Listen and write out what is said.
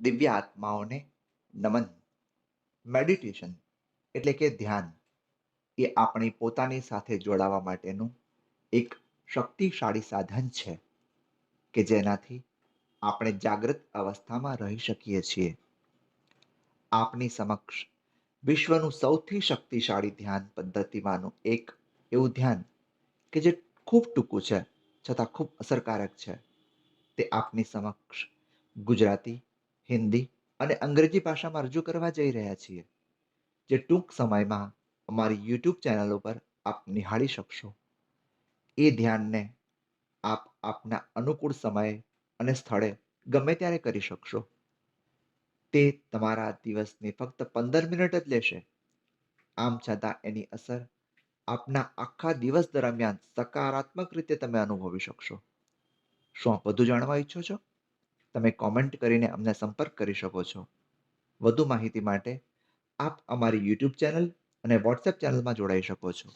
દિવ્ય આત્માઓને નમન મેડિટેશન એટલે કે ધ્યાન એ આપણી પોતાની સાથે જોડાવા માટેનું એક શક્તિશાળી સાધન છે કે જેનાથી આપણે જાગૃત અવસ્થામાં રહી શકીએ છીએ. આપની સમક્ષ વિશ્વનું સૌથી શક્તિશાળી ધ્યાન પદ્ધતિમાંનું એક એવું ધ્યાન કે જે ખૂબ ટૂંકું છે છતાં ખૂબ અસરકારક છે. તે આપની સમક્ષ ગુજરાતી હિન્દી અને અંગ્રેજી ભાષામાં રજૂ કરવા જઈ રહ્યા છીએ. જે ટૂંક સમયમાં અમારી યુટ્યુબ ચેનલ ઉપર આપ નિહાળી શકશો. એ ધ્યાનને આપ આપના અનુકૂળ સમયે અને સ્થળે ગમે ત્યારે કરી શકશો. તે તમારા દિવસની ફક્ત પંદર મિનિટ જ લેશે. આમ છતાં એની અસર આપના આખા દિવસ દરમિયાન સકારાત્મક રીતે તમે અનુભવી શકશો. શું આપ વધુ જાણવા ઈચ્છો છો? તમે કોમેન્ટ કરીને અમને સંપર્ક કરી શકો છો. વધુ માહિતી માટે આપ અમારી યુટ્યુબ ચેનલ અને વોટ્સએપ ચેનલમાં જોડાઈ શકો છો.